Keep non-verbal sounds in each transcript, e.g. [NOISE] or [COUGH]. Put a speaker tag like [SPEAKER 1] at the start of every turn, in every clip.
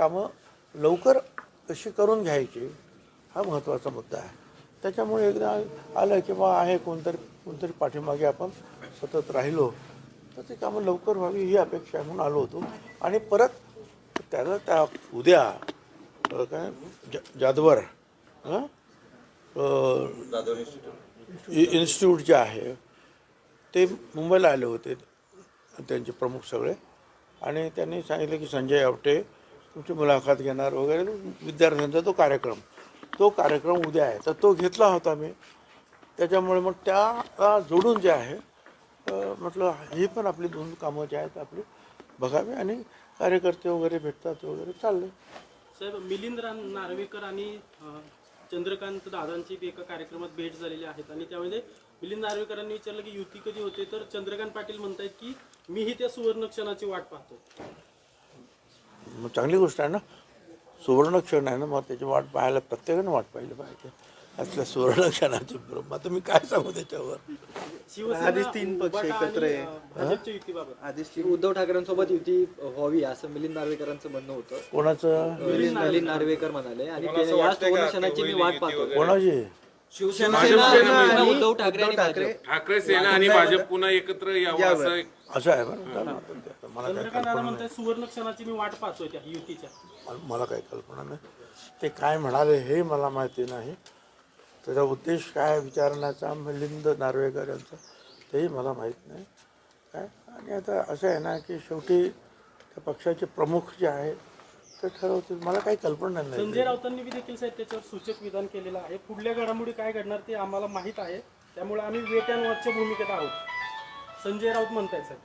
[SPEAKER 1] कामं लवकर कशी करून घ्यायची हा महत्त्वाचा मुद्दा आहे. त्याच्यामुळे एकदा आलं की बा आहे कोणतरी कोणतरी पाठीमागे आपण सतत राहिलो तर ते कामं लवकर व्हावी ही अपेक्षा म्हणून आलो होतो. आणि परत त्याला त्या उद्या काय ज जादवर हं? इन्स्टिट्यूट जे आहे ते मुंबईला आले होते त्यांचे प्रमुख सगळे. आणि त्यांनी सांगितलं की संजय आवटे तुमची मुलाखत घेणार वगैरे विद्यार्थ्यांचा तो कार्यक्रम. तो कार्यक्रम उद्या आहे. तर तो घेतला होता मी. त्याच्यामुळे मग त्याला जोडून जे आहे म्हटलं ही पण आपली दोन कामं जे आहेत आपली बघावी आणि कार्यकर्ते वगैरे भेटतात वगैरे चालले
[SPEAKER 2] साहेब मिलिंद रान नार्वेकर आणि चंद्रकांत दादांची एका कार्यक्रमात भेट झालेली आहेत. आणि त्यामध्ये मिलिंद नार्वेकरांनी विचारलं की युती कधी होते? तर चंद्रकांत पाटील म्हणतायत की मीही त्या सुवर्ण क्षणाची वाट पाहतो
[SPEAKER 1] मग चांगली गोष्ट आहे ना सुवर्ण क्षण आहे ना मग त्याची वाट पाहायला प्रत्येकानं वाट पाहिली पाहिजे. असल्या सुवर्ण क्षणाची बरोबर आता मी काय सांगू त्याच्यावर?
[SPEAKER 2] शिवसेना
[SPEAKER 3] आधीच तीन पक्ष एकत्र आहे.
[SPEAKER 4] उद्धव ठाकरेंसोबत युती व्हावी असं मिलिंद नार्वेकरांचं म्हणणं होतं.
[SPEAKER 1] कोणाचं?
[SPEAKER 4] मिलिंद नार्वेकर म्हणाले. आणि ते या सुवर्णक्षणाची मी वाट पाहतो
[SPEAKER 1] कोणाची?
[SPEAKER 4] शिवसेना आणि उद्धव ठाकरे आणि
[SPEAKER 3] ठाकरे.
[SPEAKER 4] भाजप.
[SPEAKER 5] ठाकरे सेना आणि भाजप पुन्हा एकत्र यावं असं एक
[SPEAKER 1] असं आहे बरं. चालेल. आता मला काय
[SPEAKER 2] चंद्रकांत
[SPEAKER 1] कल्पना
[SPEAKER 2] म्हणतात सुवर्ण क्षणाची मी वाट पाहतोय त्या युतीच्या.
[SPEAKER 1] नाही मला काही कल्पना नाही. ते काय म्हणाले हे मला माहिती नाही. त्याचा उद्देश काय विचारण्याचा? मिलिंद नार्वेकर यांचा. तेही मला माहीत नाही. काय? आणि आता असं आहे ना की शेवटी त्या पक्षाचे प्रमुख जे आहे ते ठरवतील. मला काही कल्पना नाही.
[SPEAKER 2] संजय राऊतांनी बी देखील साहेब त्याच्यावर सूचक विधान केलेलं आहे. पुढल्या घडामोडी काय घडणार ते आम्हाला माहीत आहे. त्यामुळे आम्ही वेट अँड वॉचच्या भूमिकेत आहोत. संजय राऊत म्हणतायत साहेब.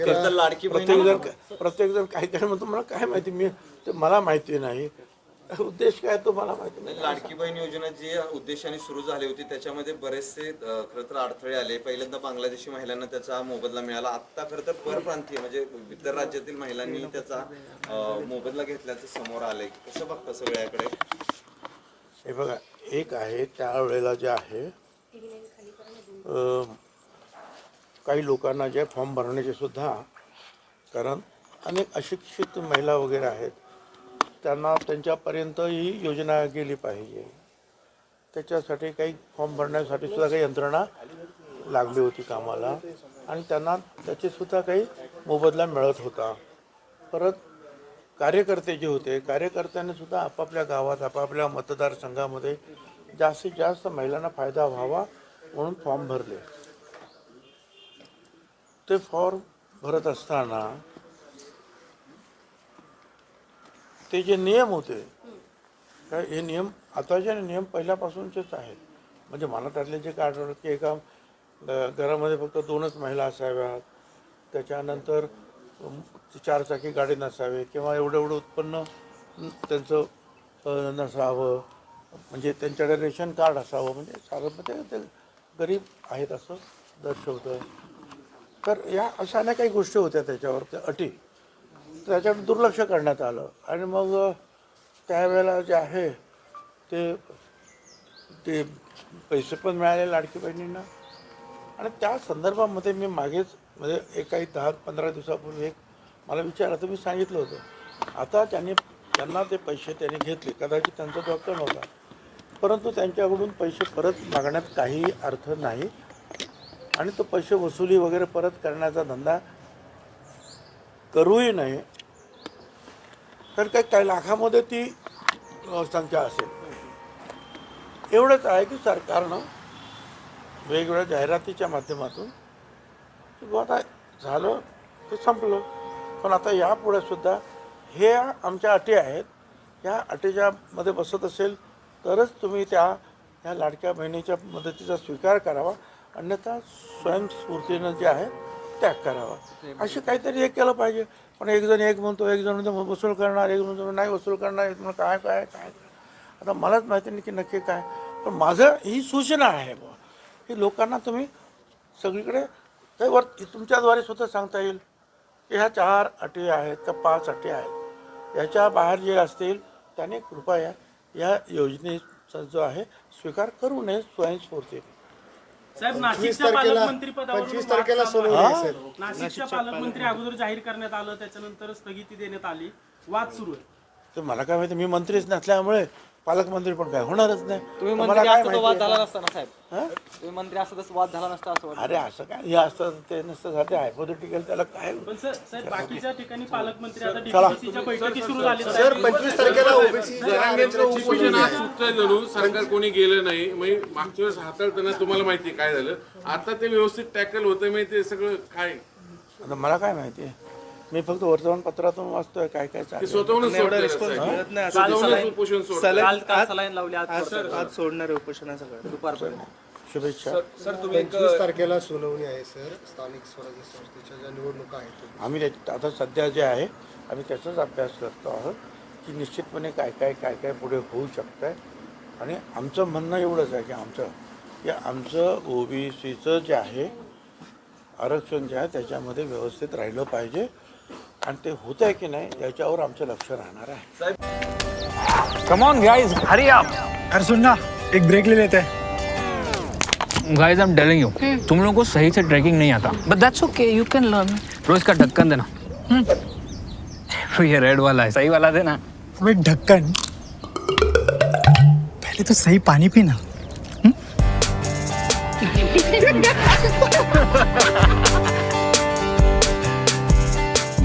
[SPEAKER 4] तर लाडकी बहीण
[SPEAKER 1] प्रत्येक जण प्रत्येक जण काही काय म्हणतो मला काय माहिती? मी ते मला माहिती नाही. [LAUGHS] उद्देश काय तो मला माहिती नाही.
[SPEAKER 6] लाडकी बहीण योजना जी उद्देशाने सुरू झाली होती त्याच्यामध्ये बरेचसे खरं तर अडथळे आले. पहिल्यांदा बांगलादेशी महिलांना त्याचा मोबदला मिळाला. आता खरं तर परप्रांतीय म्हणजे इतर राज्यातील महिलांनी त्याचा मोबदला घेतल्याचं समोर आलंय. कसं बघता सगळ्याकडे?
[SPEAKER 1] हे बघा एक आहे त्यावेळेला जे आहे काही लोकांना जे फॉर्म भरण्याचे सुद्धा कारण अनेक अशिक्षित महिला वगैरे आहेत. त्यांना त्यांच्यापर्यंत ही योजना गेली पाहिजे. त्याच्यासाठी काही फॉर्म भरण्यासाठी सुद्धा काही यंत्रणा लागली होती कामाला. आणि त्यांना त्याचेसुद्धा काही मोबदला मिळत होता. परत कार्यकर्ते जे होते कार्यकर्त्यांनी सुद्धा आपापल्या गावात आपापल्या मतदारसंघामध्ये जास्तीत जास्त महिलांना फायदा व्हावा म्हणून फॉर्म भरले. ते फॉर्म भरत असताना ते जे नियम होते काय हे नियम आताचे नियम पहिल्यापासूनचेच आहेत. म्हणजे मला त्यातले जे काय आठवलं की एका घरामध्ये फक्त दोनच महिला असाव्यात. त्याच्यानंतर चारचाकी गाडी नसावे किंवा एवढं एवढं उत्पन्न त्यांचं नसावं. म्हणजे त्यांच्याकडे रेशन कार्ड असावं. म्हणजे साधारणपणे ते गरीब आहेत असं दर्शवतं तर या अशा अनेक काही गोष्टी होत्या त्याच्यावर त्या अटी. त्याच्यात दुर्लक्ष करण्यात आलं. आणि मग त्यावेळेला जे आहे ते ते पैसे पण मिळाले लाडकी बहिणींना. आणि त्या संदर्भामध्ये मी मागेच म्हणजे एक काही दहा पंधरा दिवसापूर्वी एक मला विचारलं तर मी सांगितलं होतं. आता त्यांनी त्यांना ते पैसे त्यांनी घेतले. कदाचित त्यांचा तो हक्क नव्हता. परंतु त्यांच्याकडून पैसे परत मागण्यात काही अर्थ नाही. आणि तो पैसे वसुली वगैरे परत करण्याचा धंदा करूही नये तर काही काही लाखामध्ये ती संख्या असेल. एवढंच आहे की सरकारनं वेगवेगळ्या जाहिरातीच्या माध्यमातून आता झालं ते संपलं. पण आता यापुढे सुद्धा हे आमच्या अटी आहेत. ह्या अटीच्या मध्ये बसत असेल तरच तुम्ही त्या ह्या लाडक्या बहिणीच्या मदतीचा स्वीकार करावा. अन्यथा स्वयंस्फूर्तीनं जे आहे त्याग करावा. असे काहीतरी हे केलं पाहिजे. पण एक जण एक म्हणतो एक जण म्हणतो वसूल करणार एक म्हणतो नाही वसूल करणार एक म्हणतो काय काय काय. आता मलाच माहिती नाही की नक्की काय. पण माझं ही सूचना आहे बुवा की लोकांना तुम्ही सगळीकडे काही वर तुमच्याद्वारे सुद्धा सांगता येईल. की ह्या चार अटी आहेत का पाच अटी आहेत. याच्या बाहेर जे असतील त्याने कृपया या योजनेचा जो आहे स्वीकार करू नये स्वयंस्फूर्तीने.
[SPEAKER 2] साहेब
[SPEAKER 3] पंचवीस
[SPEAKER 2] नाशिकच्या
[SPEAKER 3] तारखेला
[SPEAKER 2] पालकमंत्री
[SPEAKER 3] पंचवीस तारखेला साहेब
[SPEAKER 2] नाशिकच्या पालकमंत्री. अगोदर जाहीर करण्यात आलं त्याच्यानंतर स्थगिती देण्यात आली. वाद सुरू आहे.
[SPEAKER 1] तर मला काय माहिती मी मंत्रीच नसल्यामुळे पालकमंत्री पण काय होणारच नाही.
[SPEAKER 4] तुम्ही मंत्री
[SPEAKER 1] काय
[SPEAKER 4] असता तो वाद
[SPEAKER 1] माहिती
[SPEAKER 4] झाला नसता ना साहेब.
[SPEAKER 1] हा?
[SPEAKER 4] तुम्ही मंत्री असता तर वाद झाला नसता असं वाटतं.
[SPEAKER 1] अरे असं काय? हे असतं ते नसतं झालं हायपोथेटिकल त्याला काय
[SPEAKER 2] पण सर साहेब बाकीच्या ठिकाणी पालकमंत्री आता डीपीसीच्या बैठकी सुरू झाली
[SPEAKER 3] सर पंचवीस तारखेला ओबीसी
[SPEAKER 5] जरांगेचं उपोषण आज सुटतंय जणू सरकार कोणी गेलं नाही. मग मागच्या वेळेस हाताळताना तुम्हाला माहिती आहे काय झालं? आता ते व्यवस्थित टॅकल होतंय म्हणजे ते सगळं काय?
[SPEAKER 1] आता मला काय माहिती आहे? मी फक्त वर्तमानपत्रातून वाचतोय काय काय
[SPEAKER 5] ते
[SPEAKER 1] चालू
[SPEAKER 5] स्वतःहूनच सोडलं साहेब. स्वतःहूनच उपोषण सोडलं
[SPEAKER 4] काल काल सलाईन लावली आज
[SPEAKER 7] आज सोडणार आहे उपोषणासगळं
[SPEAKER 4] दुपारपर्यंत.
[SPEAKER 1] शुभेच्छा.
[SPEAKER 3] पंचवीस तारखेला सोनवणी आहे सर. स्थानिक स्वराज्य संस्थेच्या ज्या निवडणुका आहेत
[SPEAKER 1] आम्ही त्याच्यात आता सध्या जे आहे आम्ही त्याचाच अभ्यास करतो आहोत की निश्चितपणे काय काय काय काय पुढे होऊ शकतं आहे आणि आमचं म्हणणं एवढंच आहे की आमचं की आमचं ओबीसीचं जे आहे आरक्षण जे आहे त्याच्यामध्ये व्यवस्थित राहिलं पाहिजे. आणि ते होत आहे की नाही याच्यावर आमचं लक्ष राहणार आहे.
[SPEAKER 8] कम ऑन गाइस हरी आप
[SPEAKER 7] अरे सुन ना एक ब्रेक ले लेते. हैं
[SPEAKER 8] guys I am telling you तुम लोगों को सही से ट्रैकिंग नहीं आता। But that's okay you can learn रोज का ढक्कन देना। हम्म। ये रेड वाला है सही वाला देना।
[SPEAKER 7] वो एक ढक्कन। पहले तो सही पानी पीना। [LAUGHS]